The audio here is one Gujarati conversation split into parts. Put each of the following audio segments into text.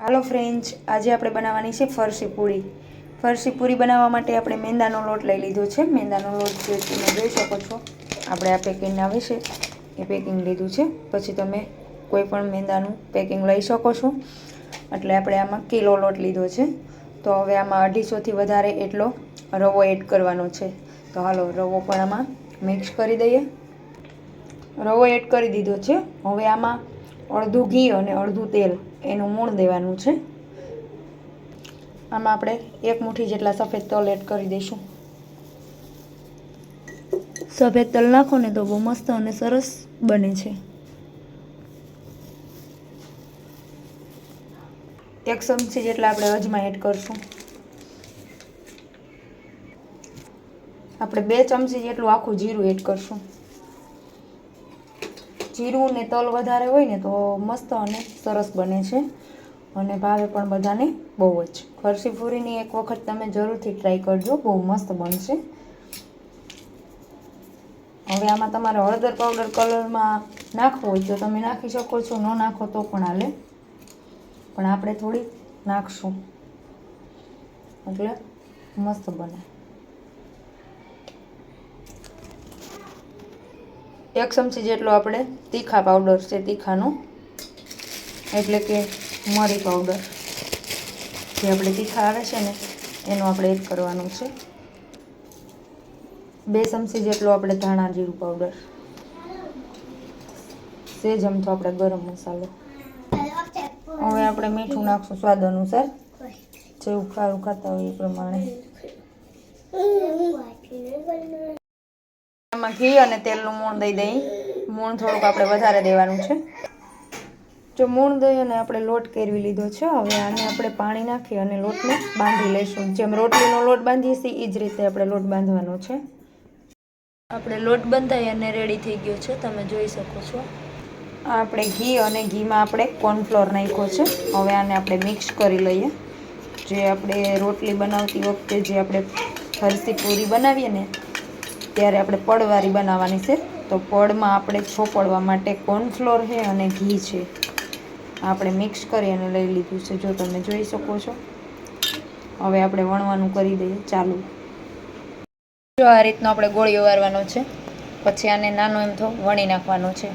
હાલો ફ્રેન્ચ આજે આપણે બનાવવાની છે ફરસી પૂરી. ફરસી પૂરી બનાવવા માટે આપણે મેંદાનો લોટ લઈ લીધો છે. મેંદાનો લોટ જે તમે જોઈ શકો છો. આપણે આ પેકિંગ આવે છે એ પેકિંગ લીધું છે. પછી તમે કોઈ પણ મેંદાનું પેકિંગ લઈ શકો છો. એટલે આપણે આમાં કિલો લોટ લીધો છે. તો હવે આમાં અઢીસોથી વધારે એટલો રવો એડ કરવાનો છે. તો હાલો, રવો પણ આમાં મિક્સ કરી દઈએ. રવો એડ કરી દીધો છે. હવે આમાં અડધું ઘી અને અડધું તેલ એનું મૂણ દેવાનું છે. આમાં આપણે એક મુઠ્ઠી જેટલા સફેદ તલ એડ કરી દઈશું. સફેદ તલ નાખો ને તો બહુ મસ્ત અને સરસ બને છે. એક ચમચી જેટલા આપણે અજમા એડ કરશું. આપણે બે ચમચી જેટલું આખું જીરું એડ કરશું. જીરું ને તલ વધારે હોય ને તો મસ્ત અને સરસ બને છે. અને ભાવે પણ બધાને બહુ જ. ફરસી પૂરીની એક વખત તમે જરૂરથી ટ્રાય કરજો, બહુ મસ્ત બનશે. હવે આમાં તમારે હળદર પાવડર કલરમાં નાખવો હોય તો તમે નાખી શકો છો, ન નાખો તો પણ હાલે. પણ આપણે થોડી નાખશું. એટલે મસ્ત બને. એક ચમચી જેટલો આપણે તીખા પાવડર છે, તીખાનું. એટલે કે મરી પાવડર જે આપણે તીખા આવે છે ને, એનો આપણે એડ કરવાનું છે. બે ચમચી જેટલો આપણે ધાણા જીરું પાવડર સેજ જમતો આપણે ગરમ મસાલો. હવે આપણે મીઠું નાખશું સ્વાદ અનુસાર. જેવું ખારું ખાતા હોય એ પ્રમાણે. આમાં ઘી અને તેલનું મૂણ દઈ દઈ. મૂણ થોડુંક આપણે વધારે દેવાનું છે. જો મૂણ દઈ અને આપણે લોટ કેરવી લીધો છે, હવે આને આપણે પાણી નાખી અને લોટને બાંધી લઈશું. જેમ રોટલીનો લોટ બાંધીએ છીએ એ જ રીતે આપણે લોટ બાંધવાનો છે. આપણે લોટ બંધાઈ અને રેડી થઈ ગયો છે, તમે જોઈ શકો છો. આપણે ઘી અને ઘીમાં આપણે કોર્નફ્લોર નાખ્યો છે. હવે આને આપણે મિક્સ કરી લઈએ. જે આપણે રોટલી બનાવતી વખતે જે આપણે ફરસી પૂરી બનાવીએ ને ત્યારે આપણે પડવારી બનાવવાની છે. તો પડમાં આપણે છોપડવા માટે કોર્નફ્લોર છે અને ઘી છે. આપણે મિક્સ કરી અને લઈ લીધું છે, જો તમે જોઈ શકો છો. હવે આપણે વણવાનું કરી દઈએ, ચાલુ. જો આ રીતનો આપણે ગોળીઓ વારવાનો છે. પછી આને નાનો એમ થો વણી નાખવાનો છે.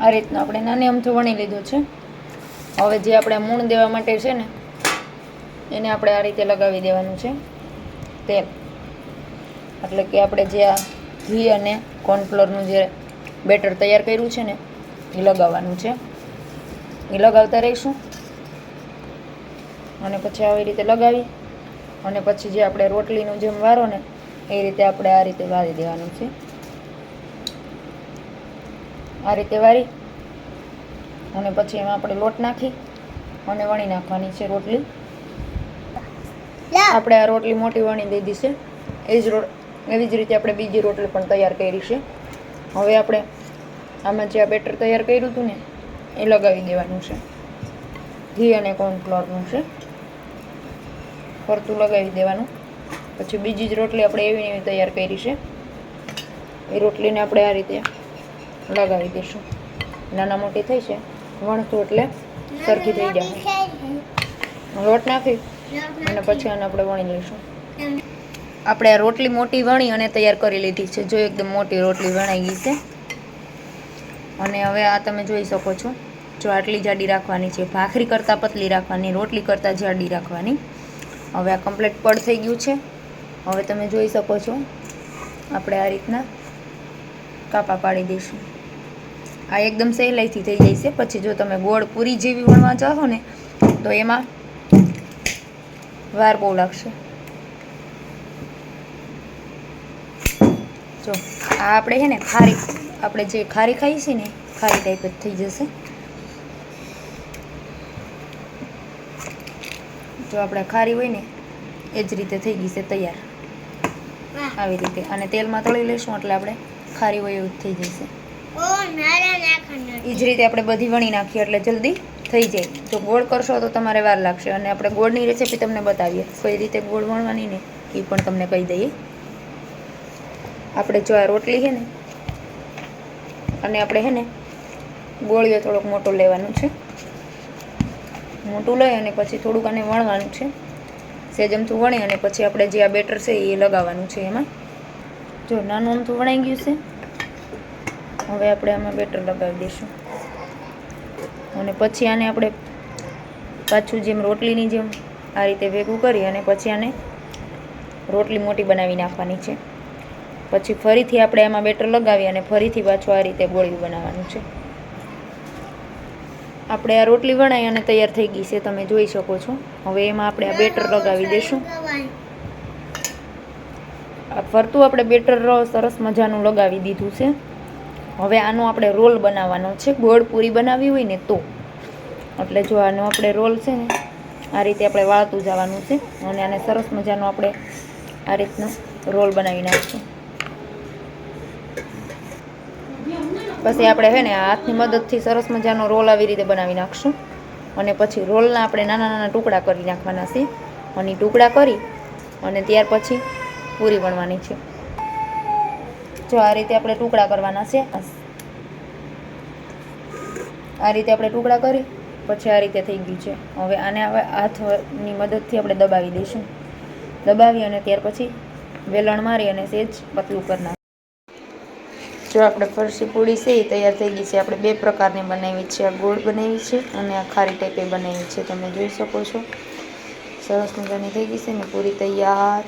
આ રીતનો આપણે નાની અમથો વણી લીધો છે. હવે જે આપણે મૂણ દેવા માટે છે ને, એને આપણે આ રીતે લગાવી દેવાનું છે. તેલ એટલે કે આપણે જે આ ઘી અને કોર્નફ્લોરનું જે બેટર તૈયાર કર્યું છે ને, એ લગાવવાનું છે. એ લગાવતા રહીશું. અને પછી આવી રીતે લગાવી. અને પછી જે આપણે રોટલીનું જેમ વારો ને, એ રીતે આપણે આ રીતે વારી દેવાનું છે. આ રીતે વારી. અને પછી એમાં આપણે લોટ નાખી. અને વણી નાખવાની છે રોટલી. આપણે આ રોટલી મોટી વણી દીધી છે. એ જ રોટ એવી જ રીતે આપણે બીજી રોટલી પણ તૈયાર કરી છે. હવે આપણે આમાં જે આ બેટર તૈયાર કર્યું હતું ને એ લગાવી દેવાનું છે. ઘી અને કોર્નફ્લોરનું છે. ફરતું લગાવી દેવાનું. પછી બીજી જ રોટલી આપણે એવી એવી તૈયાર કરી છે. એ રોટલીને આપણે આ રીતે લગાવી દઈશું. નાના મોટી થઈ છે. વણતું એટલે સરખી થઈ જાય. લોટ નાખી? અને પછી આને આપણે વણી લઈશું. આપણે આ રોટલી મોટી વણી અને તૈયાર કરી લીધી છે. જો એકદમ મોટી રોટલી વણાઈ ગઈ છે. અને હવે આ તમે જોઈ શકો છો. જો આટલી જાડી રાખવાની છે. ભાખરી કરતાં પતલી રાખવાની, રોટલી કરતાં જાડી રાખવાની. હવે આ કમ્પ્લીટ પડ થઈ ગયું છે. હવે તમે જોઈ શકો છો. આપણે આ રીતના કાપા પાડી દઈશું. આ એકદમ સહેલાઈથી થઈ જાય છે. પછી જો તમે ગોળ પૂરી જેવી વણવા ચાહો ને, તો એમાં વાર બહુ લાગશે. જો આ આપણે છે ને ખારી આપણે જે ખારી ખાઈએ છીએ ને ખારી ટાઈપ જ થઈ જશે. જો આપણે ખારી હોય ને એ જ રીતે થઈ ગઈ છે તૈયાર. આવી રીતે. અને તેલમાં તળી લઈશું એટલે આપણે ખારી હોય એવું થઈ જશે. એ જ રીતે આપણે બધી વણી નાખીએ એટલે જલ્દી થઈ જાય. જો ગોળ કરશો તો તમારે વાર લાગશે. અને આપણે ગોળની રેસીપી તમને બતાવીએ. કઈ રીતે ગોળ વણવાની ને, એ પણ તમને કહી દઈએ. આપણે જો આ રોટલી છે ને, અને આપણે છે ને, ગોળીઓ થોડોક મોટો લેવાનું છે. મોટું લઈ અને પછી થોડુંક આને વણવાનું છે. સેજમથું વણી અને પછી આપણે જે આ બેટર છે એ લગાવવાનું છે એમાં. જો નાનું અમથું વણાઈ ગયું છે. હવે આપણે આમાં બેટર લગાવી દઈશું. અને પછી આને આપણે પાછું જેમ રોટલીની જેમ આ રીતે ભેગું કરી અને પછી આને રોટલી મોટી બનાવી નાખવાની છે. પછી ફરીથી આપણે એમાં બેટર લગાવી અને ફરીથી પાછું આ રીતે ગોળીયું બનાવવાનું છે. આપણે આ રોટલી વણાઈ અને તૈયાર થઈ ગઈ છે, તમે જોઈ શકો છો. હવે એમાં આપણે આ બેટર લગાવી દઈશું આ ફરતું આપણે બેટર સરસ મજાનું લગાવી દીધું છે. હવે આનો આપણે રોલ બનાવવાનો છે. ગોળ પૂરી બનાવવી હોય ને તો. એટલે જો આનો આપણે રોલ છે ને, આ રીતે આપણે વાળતું જવાનું છે અને આને સરસ મજાનો આપણે આ રીતનો રોલ બનાવી નાખશું. પછી આપણે છે ને હાથની મદદથી સરસ મજાનો રોલ આવી રીતે બનાવી નાખશું. અને પછી રોલના આપણે નાના નાના ટુકડા કરી નાખવાના છે. અને ટુકડા કરી અને ત્યાર પછી પૂરી વણવાની છે. જો આ રીતે આપણે ટુકડા કરવાના છે. આ રીતે આપણે ટુકડા કરી, પછી આ રીતે થઈ ગયું છે. હવે આને હવે હાથની મદદથી આપણે દબાવી દઈશું. દબાવી અને ત્યાર પછી વેલણ મારી અને સેજ પતલું કરી નાખ જો આપણે ફરસી પૂરી છે એ તૈયાર થઈ ગઈ છે. આપણે બે પ્રકારની બનાવી છે. આ ગોળ બનાવી છે અને આ ખારી ટાઈપે બનાવી છે. તમે જોઈ શકો છો. સરસ મજાની થઈ ગઈ છે ને, પૂરી તૈયાર.